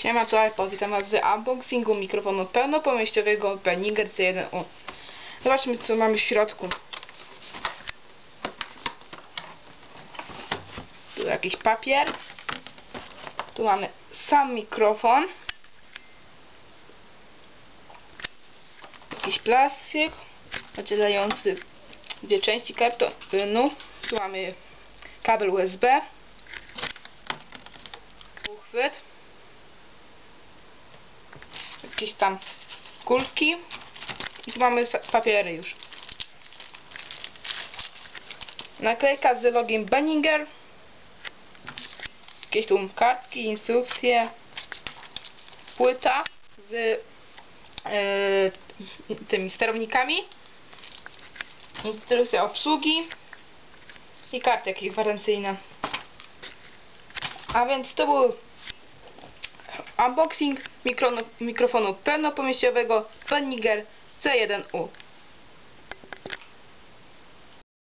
Siema, to iPod. Witam Was w unboxingu mikrofonu pełnopomieściowego Behringer C1U. Zobaczmy, co mamy w środku. Tu jakiś papier. Tu mamy sam mikrofon. Jakiś plastik oddzielający dwie części kartonu. Tu mamy kabel USB. Uchwyt. Jakieś tam kulki. I tu mamy papiery już. Naklejka z logiem Benninger. Jakieś tu kartki, instrukcje. Płyta z e, tymi sterownikami. Instrukcja obsługi. I karty jakieś gwarancyjne. A więc to był unboxing mikro, mikrofonu pełnopomieściowego Behringer C1U.